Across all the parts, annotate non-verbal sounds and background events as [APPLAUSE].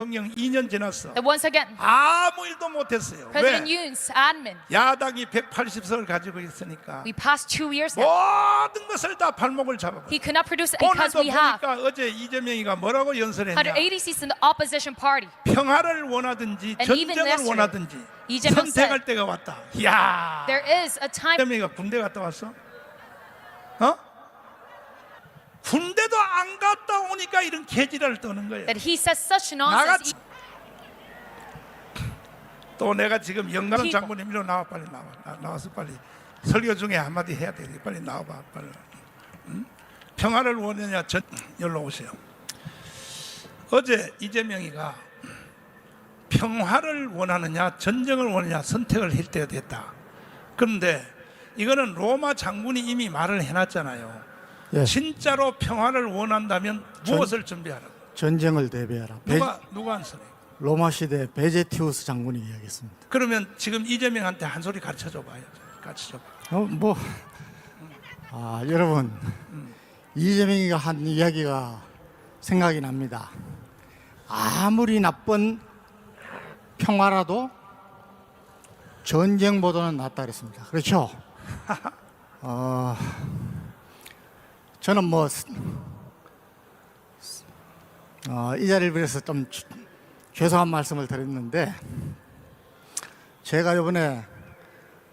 대통령 2년 지났어. once again, 아무 일도 못했어요. President 왜? Yoon's admin, 야당이 180석을 가지고 있으니까 we passed two years now. 모든 것을 다 발목을 잡아. He could not produce it because 오늘도 we have 보니까 어제 이재명이가 뭐라고 연설했냐? 180 seats in the opposition party. 평화를 원하든지 And even 전쟁을 yesterday, 원하든지 이재명 선택할 때가 왔다. 야, There is a time 이재명이가 군대 갔다 왔어? 어? 군대도 안 갔다 오니까 이런 개지랄을 떠는 거예요. that he says such nonsense. 나같이 또 내가 지금. 장군님 이리 나와 빨리 나와 나, 나와서 빨리 설교 중에 한마디 해야 돼 빨리 나와봐 빨리 응? 평화를 원하냐 전 열로 오세요 어제 이재명이가 평화를 원하느냐 전쟁을 원하느냐 선택을 할 때가 됐다 그런데 이거는 로마 장군이 이미 말을 해놨잖아요 예, 진짜로 평화를 원한다면 무엇을 준비하라고 전쟁을 대비하라. 베- 누가 누가 한 소리 로마 시대 베제티우스 장군이 이야기했습니다. 그러면 지금 이재명한테 한 소리 가르쳐 줘 봐요. 가르쳐 줘. 어, 뭐, 아, 여러분, 이재명이가 한 이야기가 생각이 납니다. 아무리 나쁜 평화라도 전쟁보다는 낫다 그랬습니다. 그렇죠? [LAUGHS] 어, 저는 뭐, 어, 이 자리를 빌어서 좀 죄- 죄송한 말씀을 드렸는데, 제가 이번에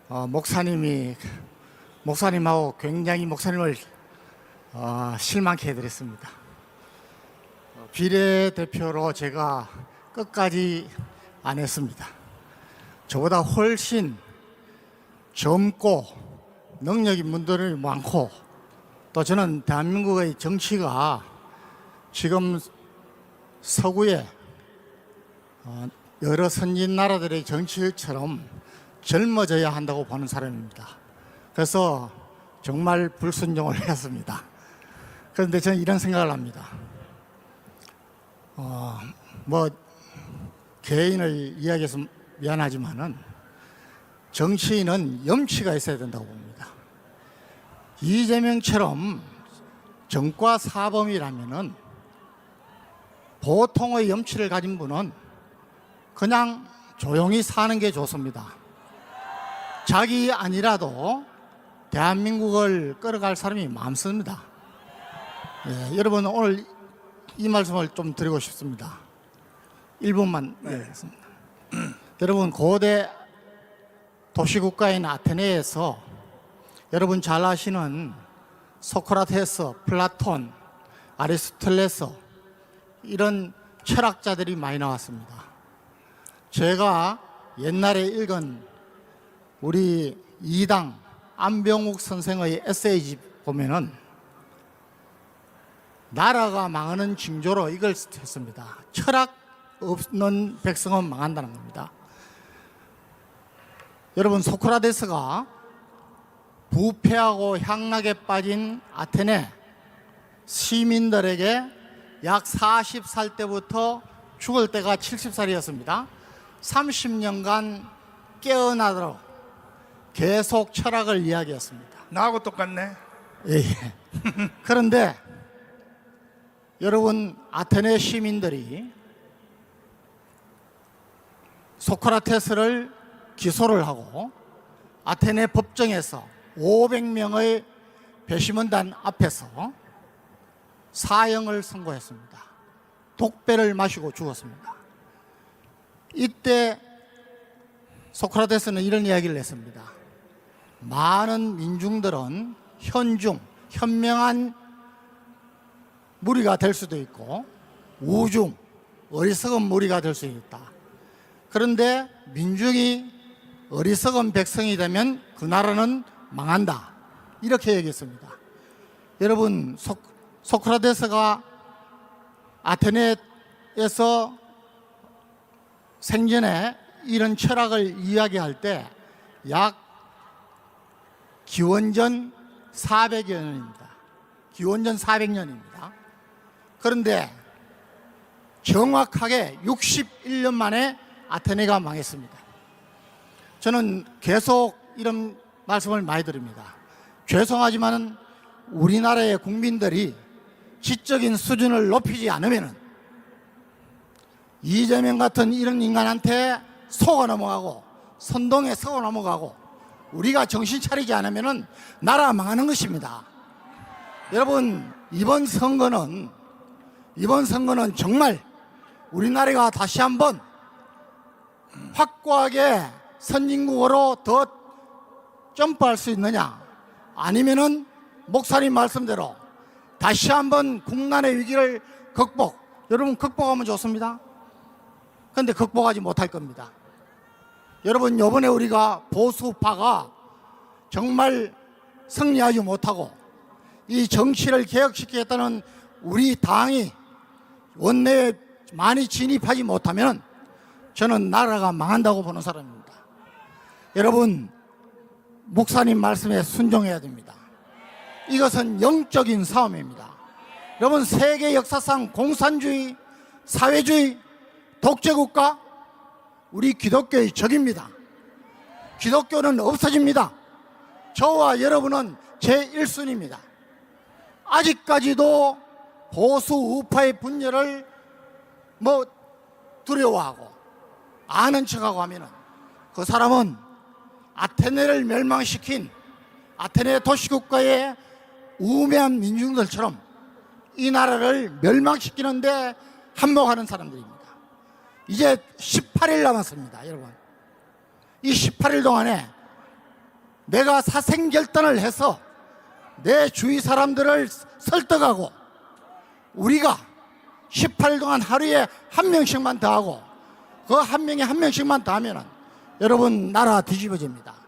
어, 목사님이 목사님하고 굉장히 목사님을 어, 실망케 해드렸습니다. 어, 비례대표로 제가 끝까지 안 했습니다. 저보다 훨씬 젊고 능력 있는 분들이 많고 또 저는 대한민국의 정치가 지금 서구에 어, 여러 선진 나라들의 정치처럼 젊어져야 한다고 보는 사람입니다. 그래서 정말 불순종을 했습니다. 그런데 저는 이런 생각을 합니다. 어, 뭐 개인을 이야기해서 미안하지만은 정치인은 염치가 있어야 된다고 봅니다. 이재명처럼 정과 사범이라면은 보통의 염치를 가진 분은 그냥 조용히 사는 게 좋습니다. 자기 아니라도 대한민국을 끌어갈 사람이 많습니다. 예, 여러분 오늘 이 말씀을 좀 드리고 싶습니다. 1분만 얘기하겠습니다. 여러분 고대 도시국가인 아테네에서 여러분 잘 아시는 소크라테스, 플라톤, 아리스토텔레스 이런 철학자들이 많이 나왔습니다. 제가 옛날에 읽은 우리 이당 안병욱 선생의 에세이집 보면은 나라가 망하는 징조로 이걸 했습니다. 철학 없는 백성은 망한다는 겁니다. 여러분 소크라테스가 부패하고 향락에 빠진 아테네 시민들에게 약 40살 때부터 죽을 때가 70살이었습니다. 30년간 깨어나도록 계속 철학을 이야기했습니다. 나하고 똑같네. 예, 예. 그런데 여러분 아테네 시민들이 소크라테스를 기소를 하고 아테네 법정에서 500명의 배심원단 앞에서 사형을 선고했습니다. 독배를 마시고 죽었습니다. 이때 소크라테스는 이런 이야기를 했습니다. 많은 민중들은 현중, 현명한 무리가 될 수도 있고 우중, 어리석은 무리가 될 수 있다. 그런데 민중이 어리석은 백성이 되면 그 나라는 망한다. 이렇게 얘기했습니다. 여러분 소, 소크라테스가 아테네에서 생전에 이런 철학을 이야기할 때 약 기원전 400여 년입니다. 기원전 400년입니다. 그런데 정확하게 61년 만에 아테네가 망했습니다. 저는 계속 이런 말씀을 많이 드립니다. 죄송하지만 우리나라의 국민들이 지적인 수준을 높이지 않으면 이재명 같은 이런 인간한테 속아 넘어가고 선동에 속아 넘어가고 우리가 정신 차리지 않으면 나라 망하는 것입니다. 여러분 이번 선거는 이번 선거는 정말 우리나라가 다시 한번 확고하게 선진국으로 더 점프할 수 있느냐? 아니면은 목사님 말씀대로 다시 한번 국난의 위기를 극복. 여러분 극복하면 좋습니다. 근데 극복하지 못할 겁니다. 여러분 요번에 우리가 보수파가 정말 승리하지 못하고 이 정치를 개혁시키겠다는 우리 당이 원내에 많이 진입하지 못하면 저는 나라가 망한다고 보는 사람입니다. 여러분, 목사님 말씀에 순종해야 됩니다. 이것은 영적인 싸움입니다. 여러분, 세계 역사상 공산주의, 사회주의, 독재국가, 우리 기독교의 적입니다. 기독교는 없어집니다. 저와 여러분은 제1순위입니다. 아직까지도 보수 우파의 분열을 뭐 두려워하고 아는 척하고 하면은 그 사람은 아테네를 멸망시킨 아테네 도시국가의 우매한 민중들처럼 이 나라를 멸망시키는데 한몫하는 사람들입니다. 이제 18일 남았습니다, 여러분. 이 18일 동안에 내가 사생결단을 해서 내 주위 사람들을 설득하고 우리가 18일 동안 하루에 한 명씩만 더 하고 그 한 명에 한 명씩만 더 하면은 여러분 나라 뒤집어집니다.